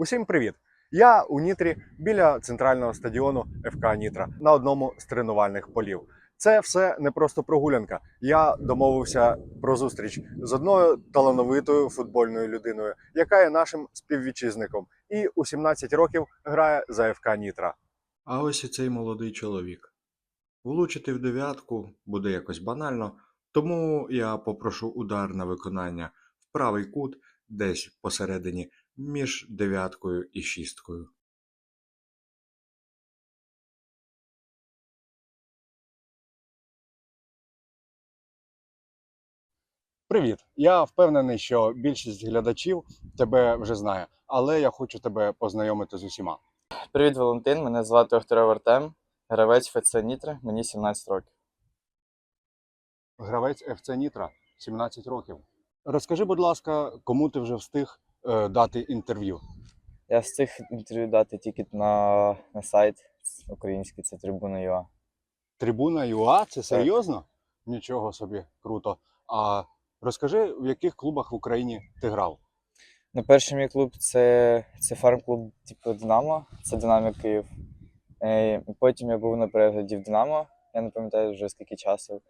Усім привіт! Я у Нітрі біля центрального стадіону ФК Нітра на одному з тренувальних полів. Це все не просто прогулянка. Я домовився про зустріч з одною талановитою футбольною людиною, яка є нашим співвітчизником, і у 17 років грає за ФК Нітра. А ось і цей молодий чоловік. Влучити в дев'ятку буде якось банально, тому я попрошу удар на виконання в правий кут, десь посередині між дев'яткою і шісткою. Привіт! Я впевнений, що більшість глядачів тебе вже знає, але я хочу тебе познайомити з усіма. Привіт, Валентин. Мене звати Охторов Артем, гравець ФЦ Нітри, мені 17 років. Гравець ФЦ Нітра, 17 років. Розкажи, будь ласка, кому ти вже встиг е, дати інтерв'ю? Я встиг інтерв'ю дати тільки на, на сайт український, це трибуна ЮА. Трибуна ЮА? Це серйозно? Нічого собі, круто. А розкажи, в яких клубах в Україні ти грав? Ну, перший мій клуб це, це фарм-клуб типу Динамо, це Динамік Київ. Е, потім я був на перегляді в Динамо, я не пам'ятаю вже скільки часу.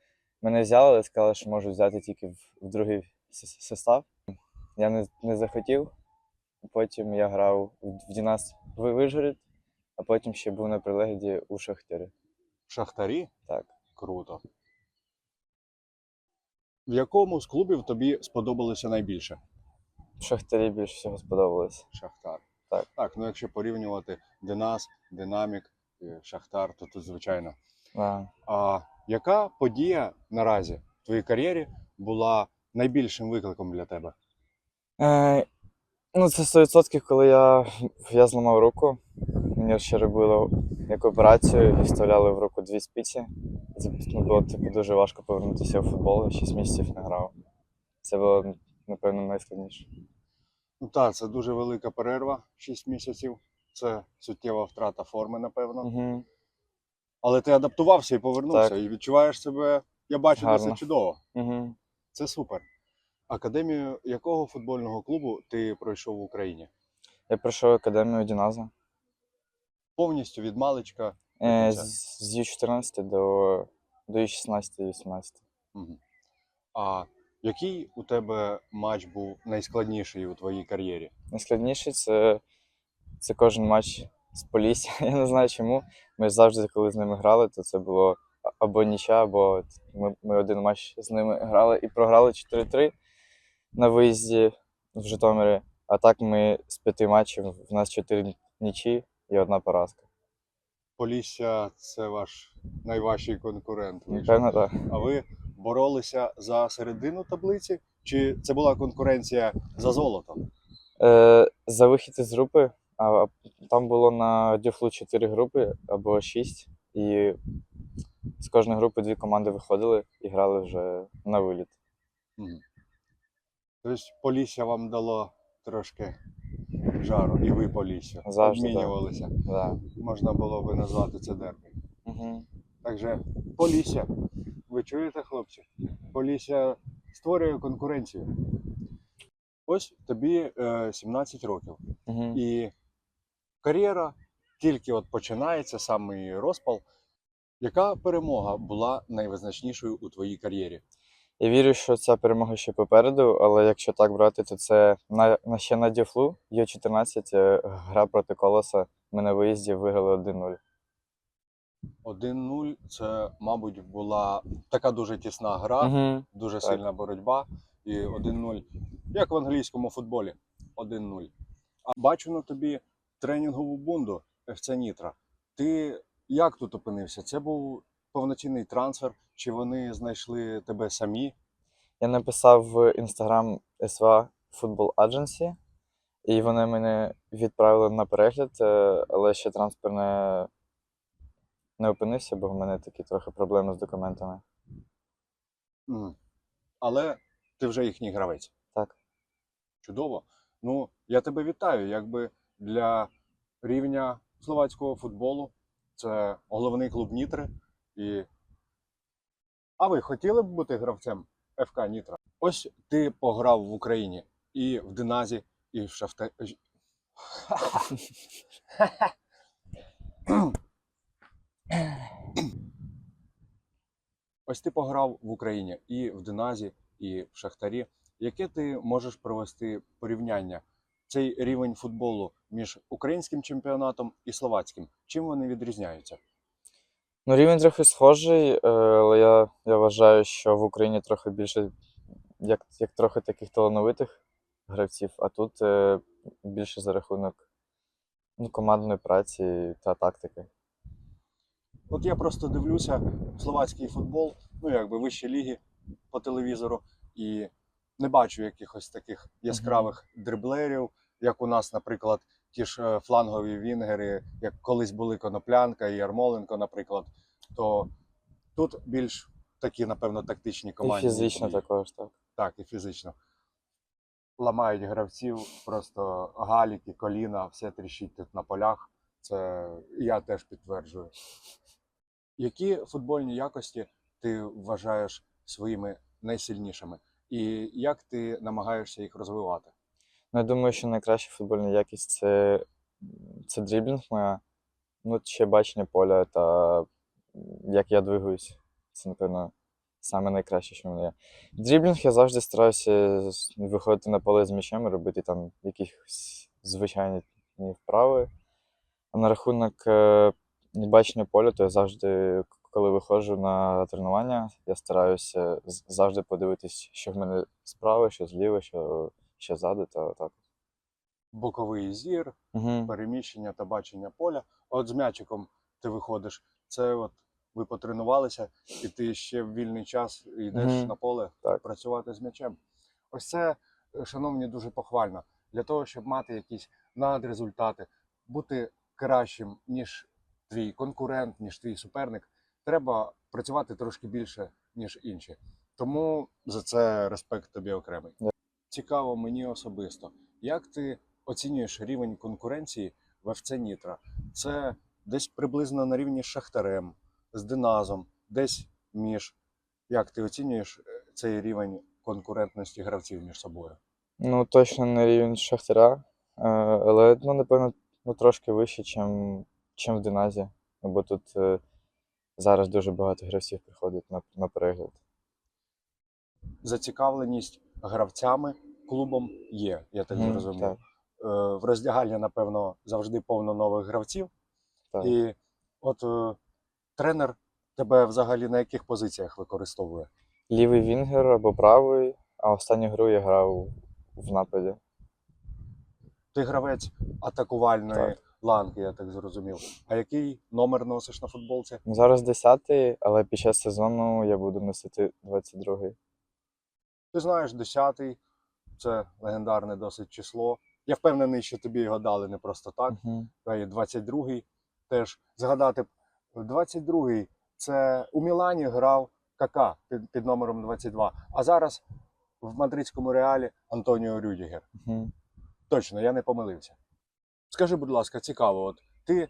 Мене взяли, але сказали, що можуть взяти тільки в, в другий с- с- состав. Я не, не захотів. Потім я грав в Дінас в Вижгород, а потім ще був на перегляді у Шахтері. В Шахтарі? Так. Круто. В якому з клубів тобі сподобалося найбільше? В Шахтарі більше всього сподобалось. Шахтар. Так. Так, ну якщо порівнювати Динас, Динамік, е, Шахтар, то тут звичайно. Да. А яка подія наразі в твоїй кар'єрі була найбільшим викликом для тебе? Е, ну, це 100%, коли я, я зламав руку. Мені ще робили як операцію і вставляли в руку дві спиці. Це ну, було типу, дуже важко повернутися в футбол, я 6 місяців не грав. Це було, напевно, найскладніше. Ну так, це дуже велика перерва, 6 місяців. Це суттєва втрата форми, напевно. Угу. Але ти адаптувався і повернувся, Так. і відчуваєш себе, я бачу, Гарно. це чудово. Угу. Це супер. Академію якого футбольного клубу ти пройшов в Україні? Я пройшов академію Діназа. Повністю від маличка. Е, з, з Ю-14 до, до Ю-16 і 18. Мгм. А який у тебе матч був найскладніший у твоїй кар'єрі? Найскладніше це, це кожен матч з Полісся. Я не знаю чому. Ми завжди, коли з ними грали, то це було або нічя, або ми, ми один матч з ними грали і програли 4-3 на виїзді в Житомирі. А так ми з п'яти матчів в нас чотири нічі і одна поразка. Полісся це ваш найважчий конкурент. Напевно, так. А ви боролися за середину таблиці? Чи це була конкуренція за золото? Е, за вихід із групи, а, там було на дюфлу 4 групи або 6, і з кожної групи дві команди виходили і грали вже на виліт. Мгм. Тобто Полісся вам дало трошки жару, і ви Полісся. Завжди. Обмінювалися. Да. Можна було би назвати це дербі. Угу. Takže Полісся. Ви чуєте, хлопці? Полісся створює конкуренцію. Ось тобі е, 17 років. Угу. І кар'єра тільки от починається, саме розпал. Яка перемога була найвизначнішою у твоїй кар'єрі? Я вірю, що ця перемога ще попереду, але якщо так брати, то це на, на ще на дюфлу є 14 е, гра проти колоса. Ми на виїзді виграли 1-0. 1-0 це, мабуть, була така дуже тісна гра, Угу. дуже так. сильна боротьба. І 1-0, як в англійському футболі. 1-0. А бачу на тобі тренінгову бунду ФЦ Нітра. Ти як тут опинився? Це був повноцінний трансфер, чи вони знайшли тебе самі? Я написав в інстаграм СВА Football Agency, і вони мене відправили на перегляд, е, але ще транспорт не, не опинився, бо в мене такі трохи проблеми з документами. М. Але ти вже їхній гравець. Так. Чудово. Ну, я тебе вітаю. Якби для рівня словацького футболу це головний клуб Нітри. І... А ви хотіли б бути гравцем ФК Нітра? Ось ти пограв в Україні і в Диназі, і в Шахтарі. Ось ти пограв в Україні і в Диназі, і в Шахтарі. Яке ти можеш провести порівняння? Цей рівень футболу між українським чемпіонатом і словацьким. Чим вони відрізняються? Ну, рівень трохи схожий, е, але я, я вважаю, що в Україні трохи більше, як, як трохи таких талановитих гравців, а тут е, більше за рахунок ну, командної праці та тактики. От я просто дивлюся словацький футбол, ну якби вищі ліги по телевізору, і не бачу якихось таких яскравих дриблерів, як у нас, наприклад, ті ж е, флангові вінгери, як колись були Коноплянка і Ярмоленко, наприклад. То тут більш такі, напевно, тактичні І команди. фізично також, так. Так, і фізично. Ламають гравців, просто галіки, коліна, все тріщить тут на полях. Це я теж підтверджую. Які футбольні якості ти вважаєш своїми найсильнішими? І як ти намагаєшся їх розвивати? Ну, я думаю, що найкраща футбольна якість це, це дріблінг моя, ну, ще бачення поля та як я двигаюсь. Це, напевно, саме найкраще, що в мене є. Дріблінг я завжди стараюся виходити на поле з м'ячем і робити там якісь звичайні вправи. А на рахунок е, бачення поля, то я завжди, коли виходжу на тренування, я стараюся завжди подивитись, що в мене справа, що зліва, що, що ззаду, та так. Боковий зір, Угу. переміщення та бачення поля. От з м'ячиком ти виходиш. Це от ви потренувалися, і ти ще в вільний час йдеш Мгм. на поле Так. працювати з м'ячем. Ось це, е, шановні, дуже похвально. Для того, щоб мати якісь надрезультати, бути кращим, ніж твій конкурент, ніж твій суперник, треба працювати трошки більше, ніж інші. Тому за це респект тобі окремий. Цікаво мені особисто, як ти оцінюєш рівень конкуренції в ФЦ Нітра? Це десь приблизно на рівні з Шахтарем, з Диназом, десь між. Як ти оцінюєш е, цей рівень конкурентності гравців між собою? Ну, точно не рівень Шахтаря, е, але ну, напевно, ну, трошки вище, чим, чим в Диназі. Ну, Бо тут е, зараз дуже багато гравців приходить на, на перегляд. Зацікавленість гравцями клубом є, я так Мгм, зрозумів. так. Е, В роздягальні, напевно, завжди повно нових гравців. Так. І от е, тренер тебе взагалі на яких позиціях використовує? Лівий вінгер або правий, а останню гру я грав в нападі. Ти гравець атакувальної Так. ланки, я так зрозумів. А який номер носиш на футболці? Ну, Зараз 10-й, але під час сезону я буду носити 22-й. Ти знаєш, 10-й це легендарне досить число. Я впевнений, що тобі його дали не просто так. Та й 22-й теж згадати. 22-й це у Мілані грав Кака під, під номером 22. А зараз в мадридському реалі Антоніо Рюдігер. Точно, я не помилився. Скажи, будь ласка, цікаво, от ти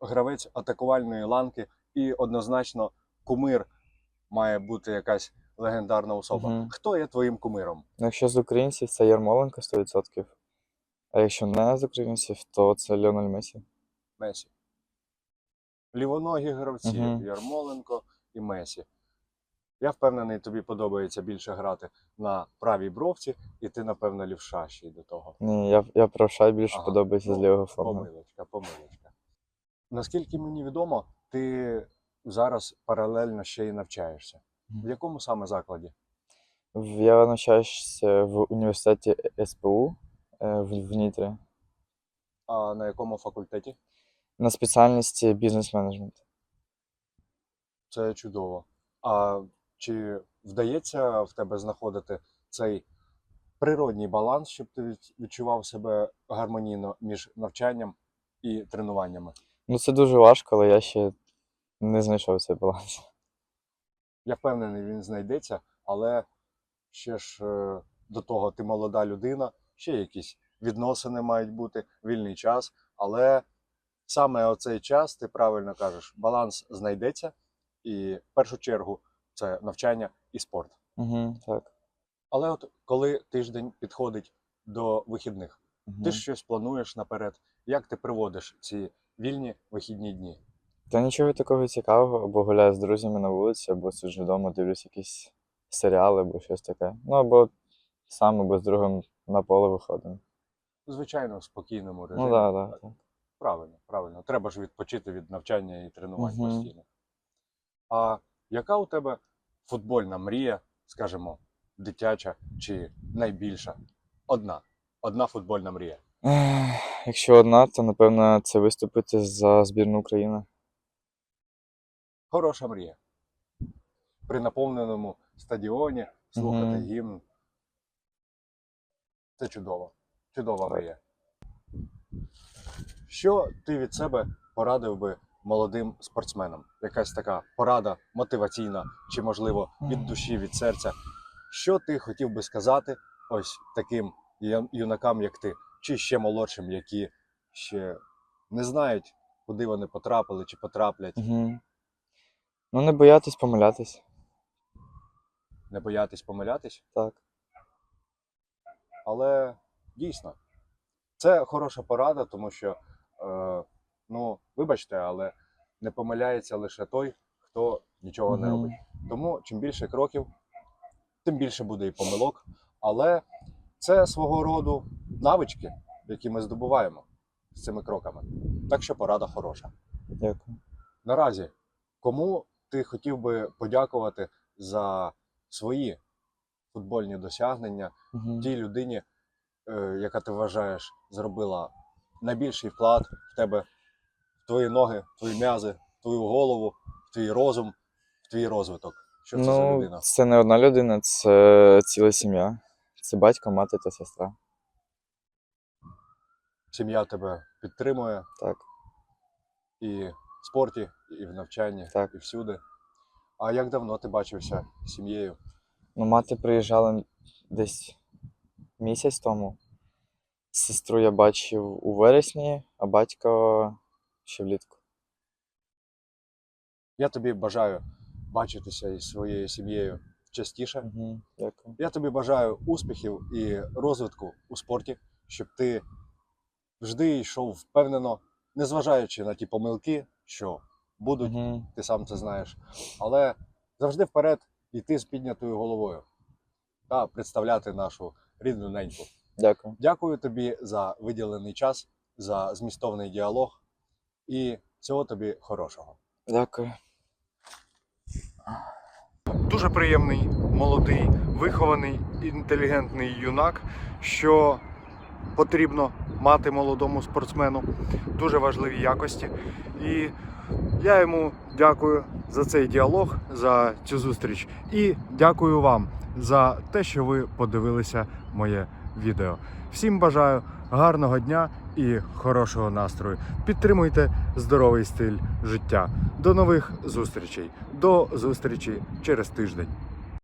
гравець атакувальної ланки, і однозначно кумир має бути якась легендарна особа. Мгм. Хто є твоїм кумиром? Ну, Якщо з українців, це Ярмоленко 100%. А якщо не з українців, то це Леональ Месі. Месі. Лівоногі гравці Мгм. Ярмоленко і Месі. Я впевнений, тобі подобається більше грати на правій бровці, і ти, напевно, лівша ще й до того. Ні, я, я правша більше Ага, подобається ну, з лівого флангу. Помилочка, помилочка. Наскільки мені відомо, ти зараз паралельно ще й навчаєшся. В якому саме закладі? Я навчаюся в університеті СПУ е, в, в Нітрі А на якому факультеті? на спеціальності бізнес-менеджмент. Це чудово. А чи вдається в тебе знаходити цей природній баланс, щоб ти відчував себе гармонійно між навчанням і тренуваннями? Ну, це дуже важко, але я ще не знайшов цей баланс. Я впевнений, він знайдеться, але ще ж е, до того ти молода людина, ще якісь відносини мають бути, вільний час. Але саме оцей час, ти правильно кажеш, баланс знайдеться, і в першу чергу це навчання і спорт. Угу, так. Але от коли тиждень підходить до вихідних, Мгм. Ти щось плануєш наперед? Як ти проводиш ці вільні вихідні дні? Та нічого такого цікавого, або гуляю з друзями на вулиці, або сиджу вдома, дивлюсь якісь серіали або щось таке. Ну або сам або з другом на поле виходимо. Звичайно, в спокійному режимі. Ну так, да, так. Да, Правильно, правильно. Треба ж відпочити від навчання і тренувань Мгм. постійно. А яка у тебе футбольна мрія, скажімо, дитяча чи найбільша? Одна. Одна футбольна мрія. Якщо одна, то напевно це виступити за збірну України. Хороша мрія. При наповненому стадіоні слухати Мгм. гімн. Це чудово. Чудова мрія. Що ти від себе порадив би молодим спортсменам? Якась така порада мотиваційна, чи, можливо, від душі, від серця. Що ти хотів би сказати ось таким юнакам, як ти, чи ще молодшим, які ще не знають, куди вони потрапили чи потраплять? Угу. Ну, не боятись помилятись. не боятись помилятись, Так. але дійсно це хороша порада, тому що, е, ну, вибачте, але не помиляється лише той, хто нічого не робить. Тому чим більше кроків, тим більше буде і помилок. Але це свого роду навички, які ми здобуваємо з цими кроками. Так що порада хороша. Дякую. Наразі, кому ти хотів би подякувати за свої футбольні досягнення? Угу. тій людині, е, яка ти вважаєш, зробила найбільший вклад в тебе, в твої ноги, в твої м'язи, в твою голову, в твій розум, в твій розвиток. Що це за Ну, людина? це не одна людина, це ціла сім'я. Це батько, мати та сестра. Сім'я тебе підтримує Так. і спорті, і в навчанні, Так. і всюди. А як давно ти бачився з сім'єю? Ну, мати приїжджала десь місяць тому. Сестру я бачив у вересні, а батька ще влітку. Я тобі бажаю бачитися із своєю сім'єю частіше. Угу. Дякую. Я тобі бажаю успіхів і розвитку у спорті, щоб ти завжди йшов впевнено, незважаючи на ті помилки, що будуть, Угу. ти сам це знаєш, але завжди вперед йти з піднятою головою та представляти нашу рідну неньку. Дякую. Дякую тобі за виділений час, за змістовний діалог і всього тобі хорошого. Дякую. дуже приємний, молодий, вихований, інтелігентний юнак, що потрібно мати молодому спортсмену. Дуже важливі якості. І я йому дякую за цей діалог, за цю зустріч. І дякую вам за те, що ви подивилися моє відео. Всім бажаю гарного дня і хорошого настрою. Підтримуйте здоровий стиль життя. До нових зустрічей. До зустрічі через тиждень.